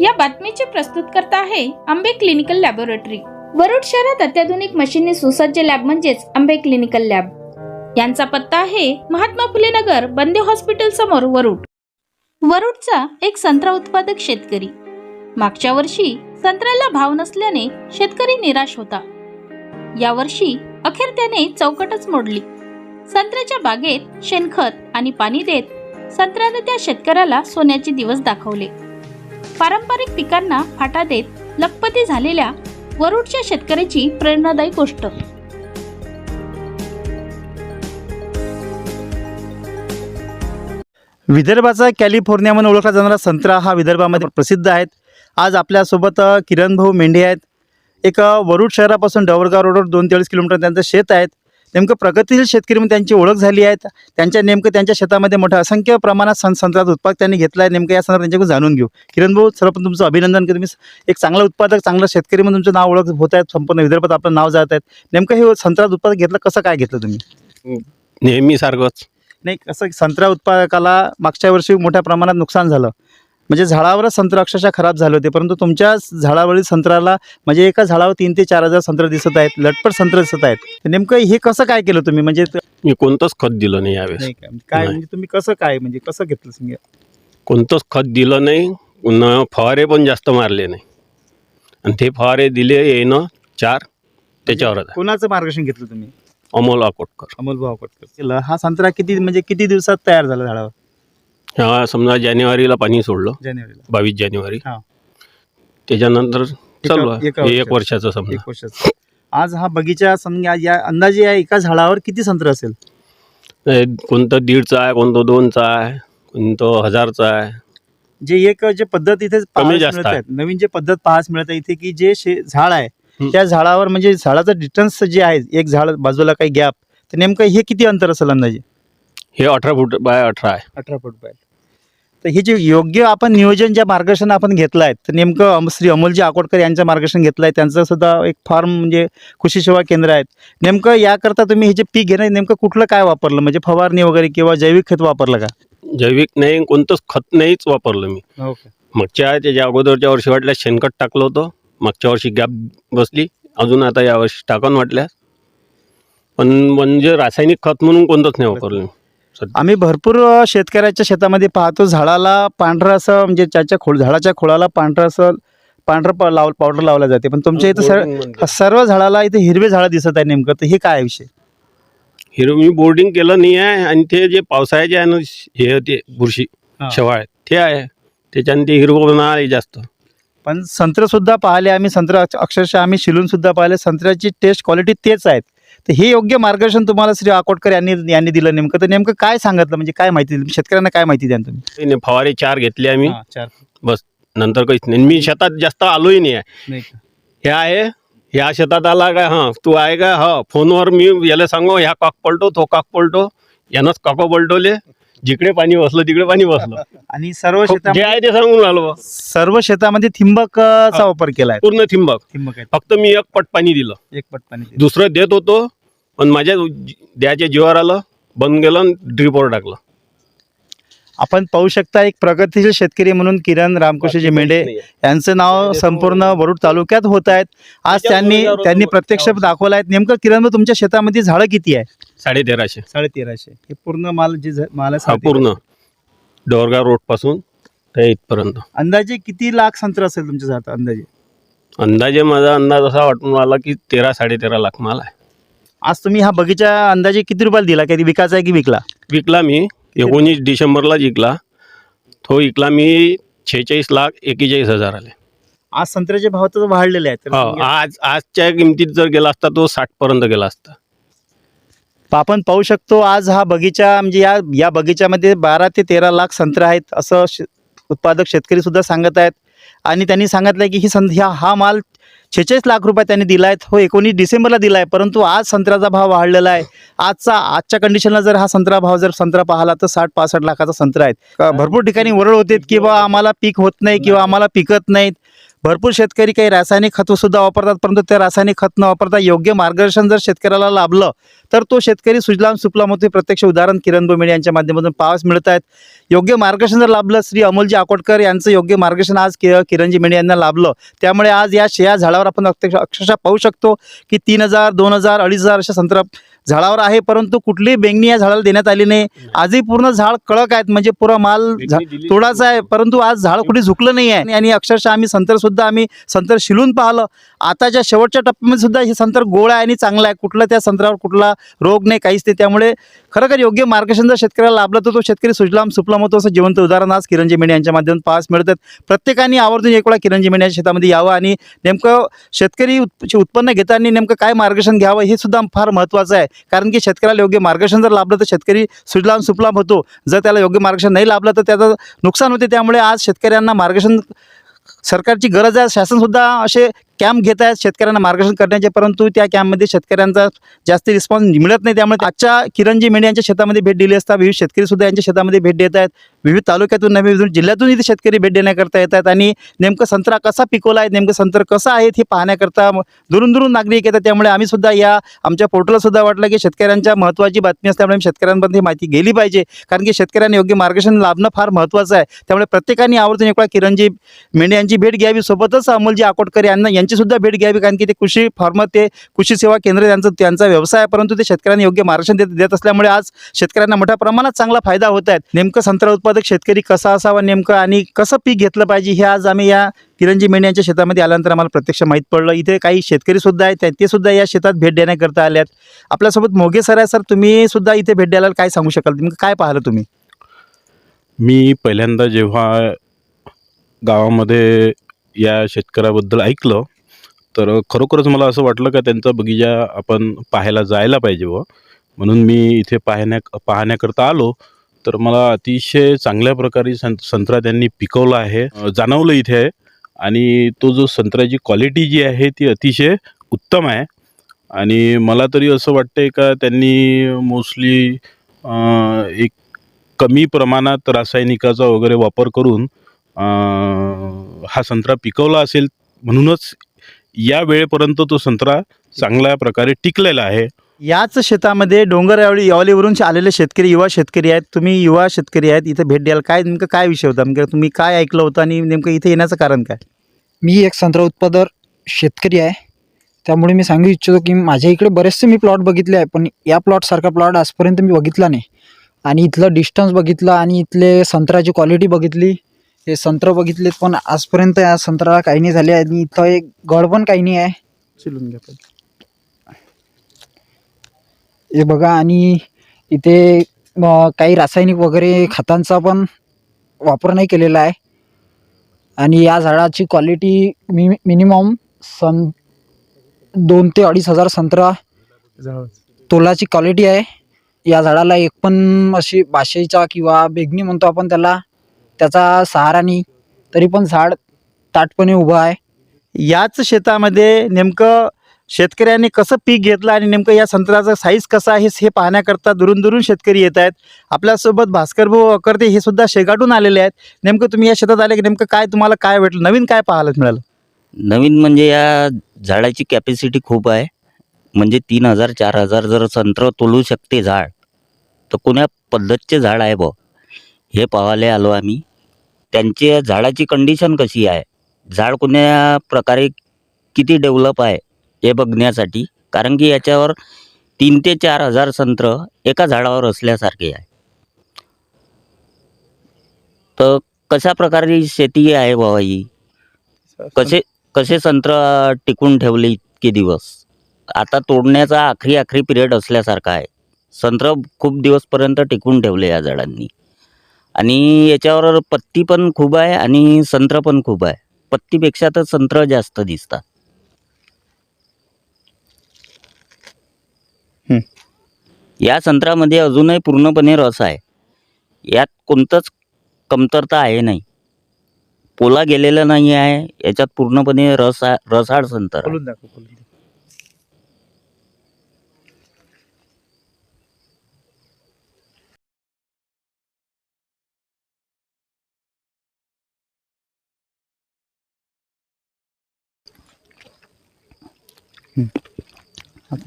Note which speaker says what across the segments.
Speaker 1: या बातमीचे प्रस्तुत करता आहे आंबे क्लिनिकल लॅबोरेटरी. वरुड शहरात अत्याधुनिक मशीनने सुसज्ज लॅब म्हणजेच आंबे क्लिनिकल लॅब. यांचा पत्ता आहे महात्मा फुले नगर बंदे हॉस्पिटल समोर वरुड. वरुडचा एक संत्रा उत्पादक शेतकरी. मागच्या वर्षी संत्र्याला भाव नसल्याने शेतकरी निराश होता. यावर्षी अखेर त्याने चौकटच मोडली. संत्र्याच्या बागेत शेणखत आणि पाणी देत संत्र्याने त्या शेतकऱ्याला सोन्याचे दिवस दाखवले. पारंपरिक पिकांना फाटा देत लखपती झालेल्या वरुडच्या शेतकऱ्याची प्रेरणादायी गोष्ट.
Speaker 2: विदर्भाचा कॅलिफोर्निया म्हणून ओळखला जाणारा संत्रा हा विदर्भामध्ये प्रसिद्ध आहेत. आज आपल्यासोबत किरण भाऊ मेंढे आहेत. एक वरुड शहरापासून डवरगाव रोडवर दोन तेवीस किलोमीटर त्यांचं शेत आहेत. नेमकं प्रगतीशील शेतकरी म्हणून त्यांची ओळख झाली आहे. त्यांच्या नेमकं त्यांच्या शेतामध्ये मोठ्या असंख्य प्रमाणात सं संत्र्याचं उत्पादक त्यांनी घेतलं आहे नेमकं या संदर्भात त्यांच्याकडून जाणून घेऊ. किरण भाऊ सर्वप्रथम तुमचं अभिनंदन की तुम्ही एक चांगला उत्पादक चांगला शेतकरी म्हणून तुमचं नाव ओळख होत आहेत संपूर्ण विदर्भात आपलं नाव जात आहेत नेमकं हे संत्रा उत्पादक घेतलं कसं काय घेतलं तुम्ही?
Speaker 3: नेहमीसारखंच.
Speaker 2: नाही कसं संत्रा उत्पादकाला मागच्या वर्षी मोठ्या प्रमाणात नुकसान झालं. म्हणजे झाडावरच संत्र अक्षरशः खराब झाले होते परंतु तुमच्या झाडावरील संत्र्याला म्हणजे एका झाडावर तीन ते चार हजार संत्र दिसत आहेत लटपट संत्र दिसत आहेत. नेमकं हे कसं काय केलं तुम्ही? म्हणजे
Speaker 3: मी कोणतंच खत दिलं नाही यावेळेस.
Speaker 2: नाही काय काय
Speaker 3: नाही.
Speaker 2: म्हणजे तुम्ही कसं काय म्हणजे कसं घेतलं समजा
Speaker 3: कोणतंच खत दिलं नाही न फवारे पण जास्त मारले नाही. आणि ते फवारे दिले येणं चार त्याच्यावर आता
Speaker 2: कोणाचं मार्गदर्शन घेतलं तुम्ही?
Speaker 3: अमोल अकोटकर.
Speaker 2: अमोल भाऊ कोटकर केलं. हा संत्रा किती म्हणजे किती दिवसात तयार झाला झाडावर?
Speaker 3: ह्या समजा जानेवारीला पाणी सोडलं.
Speaker 2: जानेवारीला.
Speaker 3: बावीस जानेवारी.
Speaker 2: हा.
Speaker 3: त्याच्यानंतर चालू आहे.
Speaker 2: एका
Speaker 3: हे एक
Speaker 2: वर्षाचं.
Speaker 3: समजा.
Speaker 2: एक वर्षाचं. आज हा बगीचा समजा या अंदाजे या एका झाडावर किती संत्र असेल?
Speaker 3: हे कोणतं दीडचा आहे कोणतं दोनचा आहे कोणतं हजारचा आहे.
Speaker 2: जे एक जे पद्धत इथे पाहायला
Speaker 3: जास्त
Speaker 2: मिळत
Speaker 3: आहे.
Speaker 2: आहेत नवीन जे पद्धत पाहायला मिळत आहे इथे की जे शे झाड आहे
Speaker 3: हं.
Speaker 2: त्या झाडावर म्हणजे झाडाचं डिस्टन्स जे आहे एक झाड बाजूला काही गॅप तर नेमकं हे किती अंतर असेल अंदाजे?
Speaker 3: हे अठरा फूट बाय अठरा आहे.
Speaker 2: अठरा फूट बाय तर हे जे योग्य आपण नियोजन ज्या मार्गदर्शन आपण घेतलं आहे तर नेमकं श्री अमोलजी आकोडकर यांचं मार्गदर्शन घेतलं आहे त्यांचं सुद्धा एक फार्म म्हणजे कृषी सेवा केंद्र आहेत. नेमकं याकरता तुम्ही हे जे पीक घेणं नेमकं कुठलं काय वापरलं? म्हणजे फवारणी वगैरे किंवा जैविक खत वापरलं का?
Speaker 3: जैविक नाही कोणतंच खत नाहीच वापरलं मी.
Speaker 2: ओके.
Speaker 3: मागच्या त्याच्या अगोदरच्या वर्षी वाटल्या शेणखत टाकलं होतं. मागच्या वर्षी गॅप बसली. अजून आता यावर्षी टाकून वाटल्या. पण म्हणजे रासायनिक खत म्हणून कोणतंच नाही वापरलं मी.
Speaker 2: आम्ही भरपूर शेतकऱ्याच्या शेतामध्ये पाहतो. झाडाला पांढरं असं म्हणजे त्याच्या खोड झाडाच्या खोडाला पांढरं असं पांढरं लाव पावडर लावलं जाते. पण तुमच्या इथं सर
Speaker 3: बोर्डिंगमध्ये.
Speaker 2: सर्व झाडाला इथे हिरवे झाडं दिसत आहे नेमकं. तर हे काय विषय?
Speaker 3: हिरो मी बोर्डिंग केलं नाही आहे. आणि ते जे पावसाळ्याचे आहे ना हे होते बुरशी
Speaker 2: हा.
Speaker 3: शेवाळ. ते आहे. त्याच्याने ते हिरवं आहे जास्त.
Speaker 2: पण संत्र सुद्धा पाहिले आम्ही. संत्र अक्ष- अक्षरशः आम्ही शिलून सुद्धा पाहिले. संत्र्याची टेस्ट क्वालिटी तेच आहेत. तर हे योग्य मार्गदर्शन तुम्हाला श्री आकोटकर यांनी यांनी दिलं नेमकं. तर नेमकं काय सांगितलं? म्हणजे काय माहिती दिली? शेतकऱ्यांना काय माहिती द्या तुम्ही?
Speaker 3: नाही, फवारे चार घेतले आम्ही.
Speaker 2: हा, चार.
Speaker 3: नंतर काहीच नाही. मी शेतात जास्त आलोही नाही. आहे
Speaker 2: नाही का?
Speaker 3: हे आहे ह्या शेतात आला काय हां तू आहे का? हा फोनवर मी याला सांगू ह्या काक पलटो तो काक पलटो. यानंच काको पलटवले. जिकडे पाणी बसलं तिकडे पाणी बसलं.
Speaker 2: आणि सर्व
Speaker 3: जे
Speaker 2: शेतामध्ये
Speaker 3: आहे ते सांगून राहिलो
Speaker 2: सर्व शेतामध्ये थिंबकचा. वापर केला आहे
Speaker 3: पूर्ण थिंबक.
Speaker 2: थिंबक आहे.
Speaker 3: फक्त मी एक पट पाणी दिलं.
Speaker 2: एक पट पाणी दिलं.
Speaker 3: दुसरं देत होतो. पण माझ्या द्याच्या जीवावर आलं बंद गेलं आणि ड्रिपवर टाकलं.
Speaker 2: आपण पाहू शकता एक प्रगतीशील शेतकरी म्हणून किरण रामकृष्णजी मेंढे यांचं नाव संपूर्ण वरुड तालुक्यात होत आहेत. आज त्यांनी त्यांनी प्रत्यक्ष दाखवलं आहे. नेमकं किरण तुमच्या शेतामध्ये झाडं किती आहे?
Speaker 3: साडे तेराशे
Speaker 2: साडे तेराशे हे पूर्ण माल जे झ- माल आहे
Speaker 3: हा
Speaker 2: साडे
Speaker 3: पूर्ण. डोरगाव रोडपासून ते इथपर्यंत.
Speaker 2: अंदाजे किती लाख संत्र असेल तुमच्या झाड अंदाजे?
Speaker 3: अंदाजे माझा अंदाज असा वाटून आला की तेरा साडे तेरा लाख माल आहे.
Speaker 2: आज तुम्ही हा बगीचा अंदाजे किती रुपयाला दिला? कधी विकायचा आहे की विकला?
Speaker 3: विकला मी. एकोणीस डिसेंबरला विकला. तो विकला मी छेचाळीस लाख एकेचाळीस हजार आले
Speaker 2: आज संत्र्याचे भाव तर वाढलेले आहेत.
Speaker 3: हो आज आजच्या किमतीत जर गेला असता तो साठ पर्यंत गेला असता.
Speaker 2: आपण पाहू शकतो आज हा बगीचा म्हणजे या या बगीच्यामध्ये बारा ते तेरा लाख संत्र आहेत असं श उत्पादक शेतकरी सुद्धा सांगत आहेत. आणि त्यांनी सांगितलं की ही ह्या हा माल छेचाळीस लाख रुपये त्यांनी दिला आहे हो एकोणीस डिसेंबरला दिला आहे परंतु आज संत्र्याचा भाव वाढलेला आहे. आजचा आजच्या कंडिशनला जर हा संत्रा भाव जर संत्रा पाहिला तर साठ पासष्ट लाखाचा संत्रा आहेत. भरपूर ठिकाणी वरळ होते की बा आम्हाला पीक होत नाही किंवा आम्हाला पिकत नाहीत. भरपूर शेतकरी काही रासायनिक खतंसुद्धा वापरतात परंतु ते रासायनिक खत न वापरता योग्य मार्गदर्शन जर शेतकऱ्याला लाभलं तर तो शेतकरी सुजलाम सुफलाम होते प्रत्यक्ष उदाहरण किरण बोमेडे यांच्या माध्यमातून पाहावयास मिळत आहेत. योग्य मार्गदर्शन जर लाभलं श्री अमोलजी आकोटकर यांचं योग्य मार्गदर्शन आज कि किरणजी मेंढे यांना लाभलं. त्यामुळे आज या शेया झाडावर आपण अक्षरशः अक्षरशः पाहू शकतो की तीन हजार दोन हजार अडीच हजार अशा संत्रा झाडावर आहे परंतु कुठलीही बेंगणी या झाडाला देण्यात आली नाही. आजही पूर्ण झाड कडक आहेत म्हणजे पुरा माल तोडाचा आहे परंतु आज झाड कुठे झुकलं नाही आहे. आणि अक्षरशः आम्ही संतर सुद्धा आम्ही संतर शिलून पाहिलं. आताच्या शेवटच्या टप्प्यामध्ये सुद्धा हे संतर गोळ आहे आणि चांगला आहे. कुठलं त्या संत्रावर कुठला रोग नाही काहीच नाही. त्यामुळे खरोखर योग्य मार्गदर्शन जर शेतकऱ्याला लाभलं तर तो शेतकरी सुजलाम सुफलाम होतो असं जिवंत उदाहरण आज किरणजी मेंढे यांच्या माध्यमातून पाहास मिळतात. प्रत्येकाने आवर्जून एक वेळा किरणजी मेंढे यांच्या शेतामध्ये यावं आणि नेमकं शेतकरी उत्पन्न घेताना नेमकं काय मार्गदर्शन घ्यावं हे सुद्धा फार महत्त्वाचं आहे. कारण की शेतकऱ्याला योग्य मार्गदर्शन जर लाभलं तर शेतकरी सुजलाम सुफलाम होतो. जर त्याला योग्य मार्गदर्शन नाही लाभलं तर त्याचं नुकसान होते. त्यामुळे आज शेतकऱ्यांना मार्गदर्शन सरकारची गरज आहे. शासनसुद्धा असे कॅम्प घेत आहेत शेतकऱ्यांना मार्गदर्शन करण्याचे परंतु त्या कॅम्पमध्ये शेतकऱ्यांचा जास्त रिस्पॉन्स मिळत नाही. त्यामुळे आजच्या किरणजी मेंढे यांच्या शेतामध्ये भेट दिली असता विविध शेतकरीसुद्धा यांच्या शेतामध्ये भेट देत आहेत. विविध तालुक्यातून नव्हे विविध जिल्ह्यातून इथे शेतकरी भेट देण्याकरता येतात आणि नेमकं संत्रा कसा पिकवला आहे नेमकं संत्र कसं आहे हे पाहण्याकरता दुरून दुरून नागरिक येतात. त्यामुळे आम्ही सुद्धा या आमच्या पोर्टलला सुद्धा वाटलं की शेतकऱ्यांच्या महत्त्वाची बातमी असल्यामुळे आम्ही माहिती गेली पाहिजे. कारण की शेतकऱ्यांना योग्य मार्गदर्शन लाभणं फार महत्त्वाचं आहे. त्यामुळे प्रत्येकाने आवर्जून एकवेळा किरणजी मेंढे यांची भेट घ्यावी. सोबतच अमोलजी आकोटकर यांना यांची सुद्धा भेट घ्यावी. कारण की ते कृषी फार्मर ते कृषी सेवा केंद्र त्यांचं त्यांचा व्यवसाय आहे. परंतु ते शेतकऱ्यांना योग्य मार्गदर्शन देत देत असल्यामुळे आज शेतकऱ्यांना मोठ्या प्रमाणात चांगला फायदा होत आहे. नेमकं संत्रा उत्पादक शेतकरी कसा असावा नेमकं आणि कसं पीक घेतलं पाहिजे हे आज आम्ही या किरणजी मेंढे यांच्या शेतामध्ये आल्यानंतर आम्हाला प्रत्यक्ष माहीत पडलं. इथे काही शेतकरी सुद्धा आहेत ते सुद्धा या शेतात भेट देण्याकरता आले आहेत आपल्यासोबत मोगे सर आहे सर तुम्ही सुद्धा इथे भेट द्यायला काय सांगू शकाल? नेमकं काय पाहिलं तुम्ही?
Speaker 4: मी पहिल्यांदा जेव्हा गावामध्ये या शेतकऱ्याबद्दल ऐकलं तर खरोखरच मला असं वाटलं का त्यांचा बगीचा आपण पाहायला जायला पाहिजे व म्हणून मी इथे पाहण्या पाहण्याकरता आलो. तर मला अतिशय चांगल्या प्रकारे सं संत्रा त्यांनी पिकवला आहे. जाणवलं इथे आहे. आणि तो जो संत्र्याची क्वालिटी जी आहे ती अतिशय उत्तम आहे. आणि मला तरी असं वाटतंय का त्यांनी मोस्टली एक कमी प्रमाणात रासायनिकाचा वगैरे वापर करून हा संत्रा पिकवला असेल म्हणूनच या वेळेपर्यंत तो संत्रा चांगल्या प्रकारे टिकलेला आहे.
Speaker 2: याच शेतामध्ये डोंगर यावळी यावलीवरून आलेले शेतकरी युवा शेतकरी आहेत. तुम्ही युवा शेतकरी आहेत इथे भेट द्याल. काय नेमकं काय विषय होता? नेमकं तुम्ही काय ऐकलं होतं आणि नेमकं इथे येण्याचं कारण काय?
Speaker 5: मी एक संत्रा उत्पादक शेतकरी आहे. त्यामुळे मी सांगू इच्छितो की माझ्या इकडे बरेचसे मी प्लॉट बघितले आहे पण या प्लॉटसारखा प्लॉट आजपर्यंत मी बघितला नाही. आणि इथलं डिस्टन्स बघितलं आणि इथले संत्र्याची क्वालिटी बघितली. हे संत्र बघितलेत पण आजपर्यंत या संत्र्याला काही नाही झाले. आणि इथं एक गड पण काही नाही आहे.
Speaker 2: चिलून घ्या.
Speaker 5: हे बघा आणि इथे काही रासायनिक वगैरे खतांचा पण वापर नाही केलेला आहे. आणि या झाडाची क्वालिटी मि मिनिमम सन दोन ते अडीच हजार संत्रा तोलाची क्वालिटी आहे. या झाडाला एक पण अशी भाषेचा किंवा बेगणी म्हणतो आपण त्याला त्याचा सहारा नाही. तरी पण झाड ताटपणे उभं आहे.
Speaker 2: याच शेतामध्ये नेमकं शेतकऱ्यांनी कसं पीक घेतलं आणि नेमकं या संत्र्याचा साईज कसा आहे हे पाहण्याकरता दुरून दुरून शेतकरी येत आहेत. आपल्यासोबत भास्कर भाऊ अकर्ते हे सुद्धा शेगाटून आलेले आहेत. नेमकं तुम्ही या शेतात आले की नेमकं काय तुम्हाला काय भेटलं? नवीन काय पाहायला मिळालं?
Speaker 6: नवीन म्हणजे या झाडाची कॅपॅसिटी खूप आहे. म्हणजे तीन हजार चार हजार जर संत्र तोलू शकते झाड तर कोण्या पद्धतचे झाड आहे बा हे पाहायला आलो आम्ही. त्यांची झाडाची कंडिशन कशी आहे? झाड कोण्या प्रकारे किती डेव्हलप आहे? हे बघण्यासाठी कारण की याच्यावर तीन ते चार हजार संत्र एका झाडावर असल्यासारखे आहे. तर कशा प्रकारे शेती आहे बाबा ही? कसे कसे संत्र टिकून ठेवले इतके दिवस? आता तोडण्याचा आखरी आखरी पिरियड असल्यासारखा आहे. संत्र खूप दिवसपर्यंत टिकून ठेवले या झाडांनी. आणि याच्यावर पत्ती पण खूप आहे आणि संत्र पण खूप आहे. पत्तीपेक्षा तर संत्र जास्त दिसतात. या संत्रामध्ये अजूनही पूर्णपणे रस आहे. यात कोणतंच कमतरता आहे नाही. पोला गेलेला नाही आहे याच्यात पूर्णपणे रस रसाळ संतर आहे.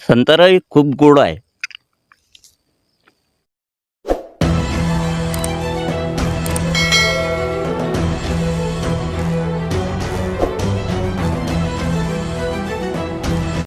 Speaker 6: संत्राही खूप गोड आहे.